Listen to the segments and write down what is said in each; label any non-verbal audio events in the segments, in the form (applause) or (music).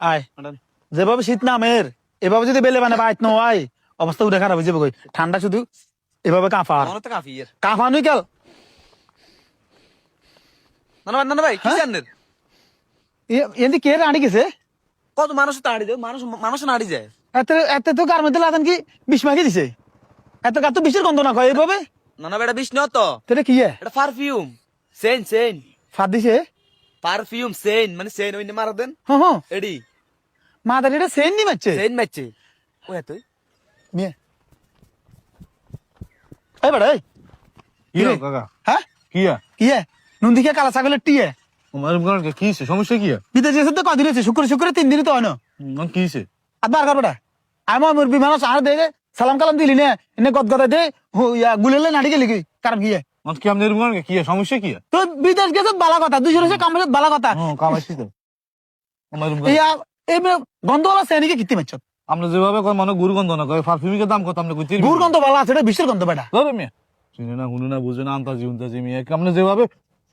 আয়। যেভাবে শীত নামের এভাবে যদি বেলে মানে বাইত নয় অবস্থা উঠে খারাপ হয়ে যাবে কই? ঠান্ডা শুধু এভাবে কাঁফা আমার তো কাফি কাঁফা নই কেল? না না না ভাই কি হ্যাঁ? জানেন এমনি কে আনি গেছে? কত মানুষ মানুষ মানুষ যায়। এত এত তো কার মধ্যে লাগান কি দিছে? এত তো গন্ধ না কয় এইভাবে না না বেটা বিষ ন তো। কি? এটা পারফিউম সেন সেন ফাদ দিছে? পারফিউম সেন মানে সেন ওই মারা দেন হ্যাঁ হ্যাঁ এডি মাদার এটা সেন নি মারছে সেন মারছে ও তুই নিয়ে এই বড় এই কি কিরে? কাকা হ্যাঁ কি কি এ? নুন কালা ছাগলের টিয়ে কি? সমস্যা কি বিদেশে তো কদিন হয়েছে শুক্র শুক্র তিন দিনই তো হয় না আমার কি আর বার করব আমার মুরবি মানুষ আর দে দে, সালাম কালাম দিলি না এনে গদ গদা দে ইয়া গুলেলে নাড়ি গেলি কি কারণ কি আমার কি সমস্যা কি? তো বিদেশ গেছে বালা কথা। দুশো রয়েছে কামড়ে বালা কথা। কামাইছি তো। আমার ইয়া এই গন্ধওয়ালা শ্রেণীকে কিতি মারছ আমরা যেভাবে কয় মানে গুড় গন্ধ না কয় পারফিউমিকের দাম কত আপনি কইতে গুড় গন্ধ বালা আছে এটা বিশ্বের গন্ধ বেটা। ধরে মিয়া। চিনে না হুনে না বুঝে না আন্তাজি উন্তাজি মিয়া। আপনি যেভাবে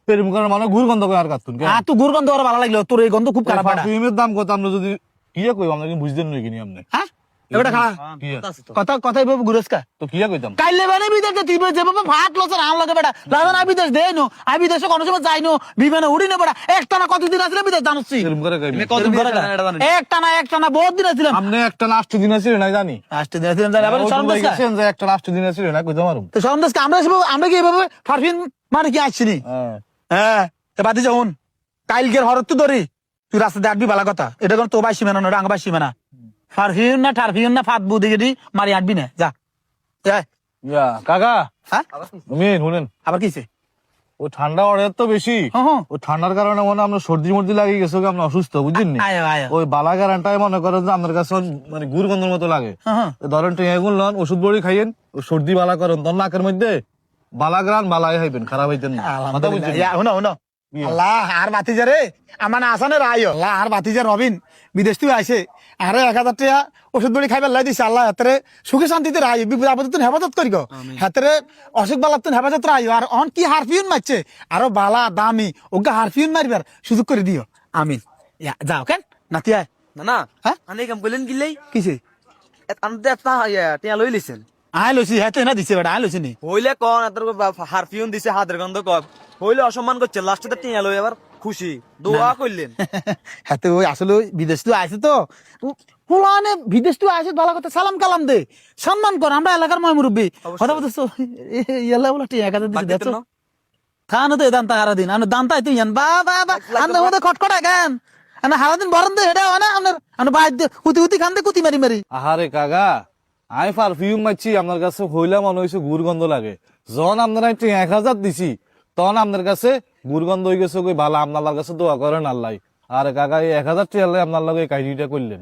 প্রেম করেন মানে গুড় গন্ধ কয় আর কাতুন আর তুই গুড় গন্ধ ভালো লাগল তোর এই গন্ধ খুব খারাপ পারফিউমের দাম কত আপনি যদি কিয়া কই আমরা কি বুঝতেন নাকি নি আপনি? হ্যাঁ? এবারে খাড়া। কিয়া কথা কথা এভাবে ঘুরেসকা তো কিয়া কইতাম কাইলে বিদেশ তুই যেভাবে ভাত লসের আন লাগে বেটা লাগান আই বিদেশ দেয় নো আই বিদেশে কোনো সময় যাই নো বিমানে উড়ি না বেটা একটা কতদিন আসলে বিদেশ জানোসি? এরকম করে কই মিয়া। কতদিন ধরে জানেন এটা জানেন? একটা না একটা না বহুত দিন আসছিলাম আপনি একটা লাস্ট দিন আছে না জানি? দিন জানি আবার যে একটা লাস্ট দিন আছে না কইতাম আর তো শরম আমরা আমরা কি এভাবে মানে কি আসছি নি হ্যাঁ। হ্যাঁ এ বাদি যাউন কাইলকের হরত তো ধরি তুই রাস্তাতে আটবি বালা কথা। এটা কোন তো বাইশি মেনা না আঙ্গ বাইশি মেনা পারফিউম না না ফাত বুদি গেদি মারি আটবি না যা। ইয়া কাকা। হ্যাঁ তুমি শুনেন। আবার কিছে ও ঠান্ডা অর্ডার তো বেশি। হ্যাঁ হ্যাঁ। ও ঠান্ডার কারণে মনে আমরা সর্দি মর্দি লাগিয়ে গেছে আমরা অসুস্থ বুঝছেন নি? আয় আয়। ওই বালা গারানটাই মনে করেন যে আপনার কাছে মানে গুড় গন্ধের মতো লাগে। হ্যাঁ ধরেন টিয়া গুণ লন ওষুধ বড়ি খাইয়েন ও সর্দি বালা করেন তোর নাকের মধ্যে বালা গ্রান বালাই খাইবেন খারাপ হইতেন না। আল্লাহ আর বাতিজা রে আমার না আসানে রায়। আল্লাহ আর বাতিজা রবিন বিদেশ থেকে আইছে। আরে এক হাজার টাকা ওষুধ বড়ি খাইবার লাই দিছে আল্লাহ হাতেরে সুখে শান্তিতে রায় বিপদ আপদ তুমি হেফাজত করিব হাতেরে অসুখ বালা তুমি হেফাজত রায়। আর অন কি হারফিউন মারছে? আরও বালা দামি ওকে হারফিউন মারবার সুযোগ করে দিও। আমিন। যাও কেন? নাতি আয়। না না হ্যাঁ? আনে কাম কইলেন গিলেই একটা টিয়া লই লিছেন আয় লইছি হ্যাঁ না দিছে বেটা আয় লইছি নি। হইলে কন এত হারফিউম দিছে হাতের গন্ধ কম হইলে অসম্মান করছে লাস্টে টিয়া লই আবার খুশি। দোয়া করলেন। (laughs) হাতে ওই আসলে বিদেশ তো আছে তো। পুরানে বিদেশ তো আছে ভালো কথা সালাম কালাম দে। সম্মান কর আমরা এলাকার ময় মুরব্বী। কথা বলতেছ? ইয়াল্লা বলা হাজার দিছে বাকি দেখছ? খানো তো দান্তা হারা দিন আমরা দান্তা তুই ইয়ান বা বা বা আমরা মধ্যে খটখটা কেন? আমরা হারা দিন বরন দে এটা হয় না আমরা আমরা বাইর দে হুতি হুতি খান দে কুতি মারি মারি। আহারে কাকা আমি পারফিউম মারছি আপনার কাছে হইলা মনে হয়েছে গুড় গন্ধ লাগে। জন আপনারা একটু এক হাজার দিছি তখন আপনার কাছে গুরগন্ধ হয়ে গেছে ভালো আপনার কাছে দোয়া করেন আল্লাহ আর কাকা এক হাজার টাকা আপনার লগে এই কাহিনীটা করলেন।